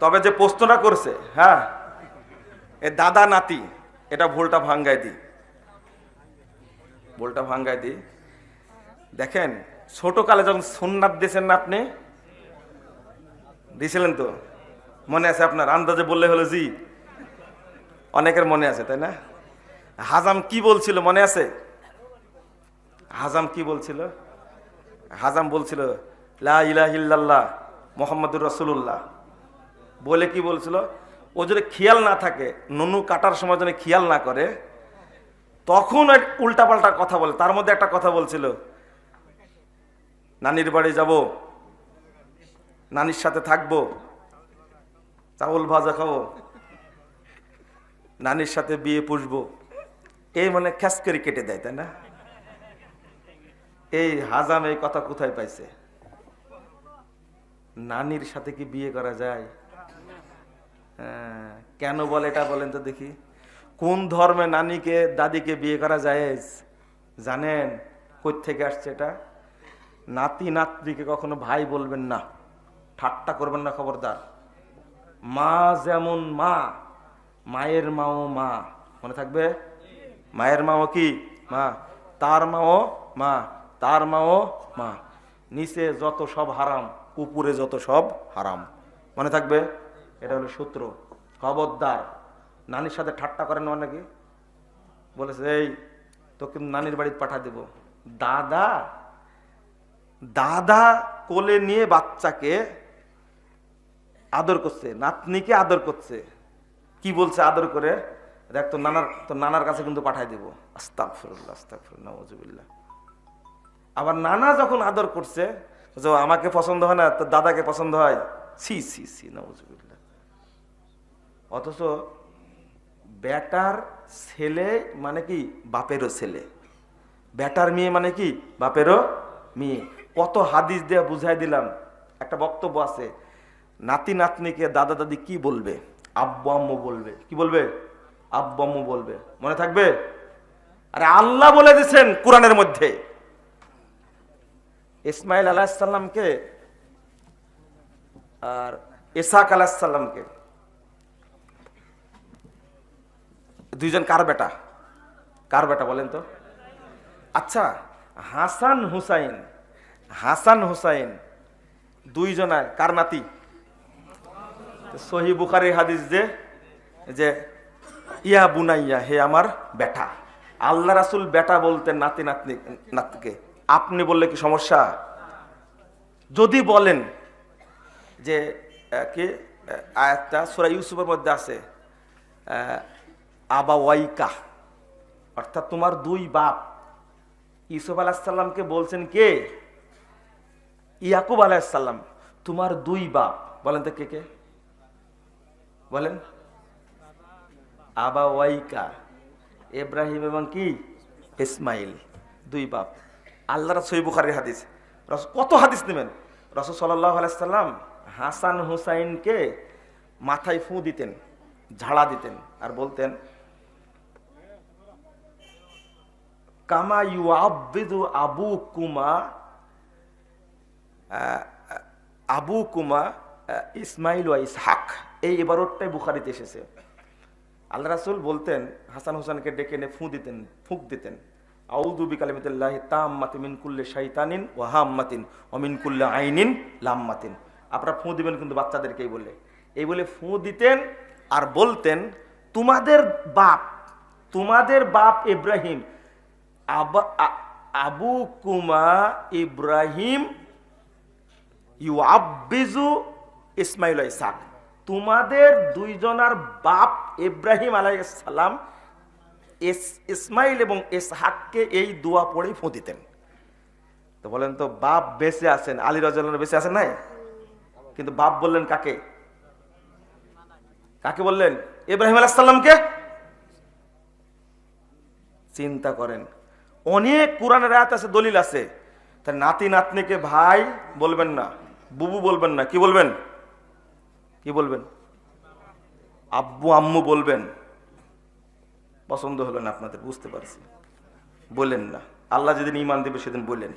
তবে যে প্রশ্নটা করছে হ্যাঁ এ দাদা নাতি, এটা ভুলটা ভাঙ্গাই দি ভুলটা ভাঙ্গাই দি দেখেন ছোট কালে যখন সুন্নাত দিয়েছেন না আপনি? দিয়েছিলেন তো? মনে আছে আপনার? আন্দাজে বললে হলো জি। অনেকের মনে আছে, তাই না? হাজাম কি বলছিল, মনে আছে? হাজাম কি বলছিল? হাজাম বলছিল, লা ইলাহিল্লাল্লাহ মোহাম্মদুর রসুল্লাহ বলে কি বলছিল? ও যদি খেয়াল না থাকে, নুনু কাটার সময় যদি খেয়াল না করে, তখন উল্টা পাল্টা কথা বলে, তার মধ্যে একটা কথা বলছিল, নানির বাড়ি যাব, নানির সাথে থাকব, চাউল ভাজা খাব, নানির সাথে বিয়ে পুষবো। এই মানে খ্যাস করে কেটে দেয়, তাই না? এই হাজাম এই কথা কোথায় পাইছে? নানির সাথে কি বিয়ে করা যায়? কেন বলে এটা বলেন তো দেখি। কোন ধর্মে নানিকে, দাদিকে বিয়ে করা যায়? জানেন থেকে আসছে এটা? নাতি নাতনিকে কখনো ভাই বলবেন না। ঠাট্টা করবেন না খবরদার। মা যেমন মা, মায়ের মাও মা। মনে থাকবে? মায়ের মাও কি? মা। তার মাও মা। তার মাও মা। নিচে যত সব হারাম, উপরে যত সব হারাম। মনে থাকবে? এটা হলো সূত্র। খবরদার। নানির সাথে ঠাট্টা করেন অনেকে। বলেছে, এই, তোকে নানির বাড়িতে পাঠা দেব। দাদা দাদা কোলে নিয়ে বাচ্চাকে আদর করছে, নাতনিকে আদর করছে। কি বলছে আদর করে? দেখ, তোর নানার তোর নানার কাছে কিন্তু পাঠাই দিব। আস্তাক ফিরুল্লাহ আস্তাক আবার নানা যখন আদর করছে যে আমাকে পছন্দ হয় না, তোর দাদাকে পছন্দ হয়? সি সি সি নজুবিল্লাহ অথচ বেটার ছেলে মানে কি? বাপেরও ছেলে। বেটার মেয়ে মানে কি? বাপেরও মেয়ে। কত হাদিস দিয়ে বুঝাই দিলাম। একটা বক্তব্য আছে, নাতি নাতনিকে দাদা দাদি কি বলবে? আব্বু আম্মু বলবে। কি বলবে? আব্বু আম্মু বলবে। মনে থাকবে? আরে আল্লাহ বলে দিছেন কোরআনের মধ্যে। ইসমাইল আলাহিসাল্লামকে আর ইসাক আলাহিসাল্লামকে দুইজন কার বেটা? কার বেটা বলেন তো? আচ্ছা হাসান হুসাইন হাসান হুসাইন দুইজনায় কার নাতি? সহি বুখারির হাদিস যে যে, ইয়া বুনাইয়া, হে আমার বেটা। আল্লাহ রাসুল বেটা বলতেন নাতি নাতনি নাতকে আপনি বললে কি সমস্যা? যদি বলেন যে কি আয়াতটা সুরা ইউসুফের মধ্যে আছে আহ, আবা ওয়াইকা অর্থাৎ তোমার দুই বাপ। ইউসুফ আলাহিসাল্লামকে বলছেন কে? ইয়াকুব আলাহিসাল্লাম তোমার দুই বাপ। বলেন তো কে কে? বলেন। আবা ওয়াইকা ইব্রাহিম এবং কি? ইসমাইল দুই বাপ। আল্লাহ আল্লাহর সৈবুখারির হাদিস। রস- কত হাদিস নেবেন? রসদ সাল্লাহ আলাইসাল্লাম হাসান হুসাইনকে মাথায় ফু দিতেন ঝাড়া দিতেন আর বলতেন কামা ইউ আব্বিদু আবু কুমা আবু কুমা ইসমাইল ওয়া ইসহাক। এই এবারটাই বুখারিতে এসেছে। আল্লাহ রাসুল বলতেন, হাসান হোসেনকে ডেকে এনে ফু দিতেন, ফুঁক দিতেন। আউদু বিকালিমতুল্লাহ তাম্মাতি মিন কুল্লে শাইতানিন ও হাম্মাতিন অমিন কুল্লে আইনিন লাম্মাতিন। আপনারা ফু দিবেন কিন্তু বাচ্চাদেরকেই বলে। এই বলে ফু দিতেন আর বলতেন, তোমাদের বাপ তোমাদের বাপ ইব্রাহিম আবা কুমা ইব্রাহিম ইউ আব্বিজু ইসমাইল ইসাক তোমাদের দুইজনার বাপ ইব্রাহিম আলাইসালাম ইসমাইল এবং ইসহাককে এই দোয়া পড়েই ফোঁ দিতেন। তো বলেন তো, বাপ বেঁচে আছেন, আলী রাজন বেঁচে আছেন নাই? কিন্তু বাপ বললেন কাকে? কাকে বললেন? ইব্রাহিম আলাইসাল্লামকে চিন্তা করেন অনেক কোরআনের আয়াত আছে, দলিল আছে। তা নাতি নাতনিকে ভাই বলবেন না, বুবু বলবেন না, কি বলবেন? কি বলবেন? আব্বু আম্মু বলবেন? পছন্দ হলেন আপনাদের, বুঝতে পারছি। বলেন না। আল্লাহ যেদিন ইমান দেবে সেদিন বললেন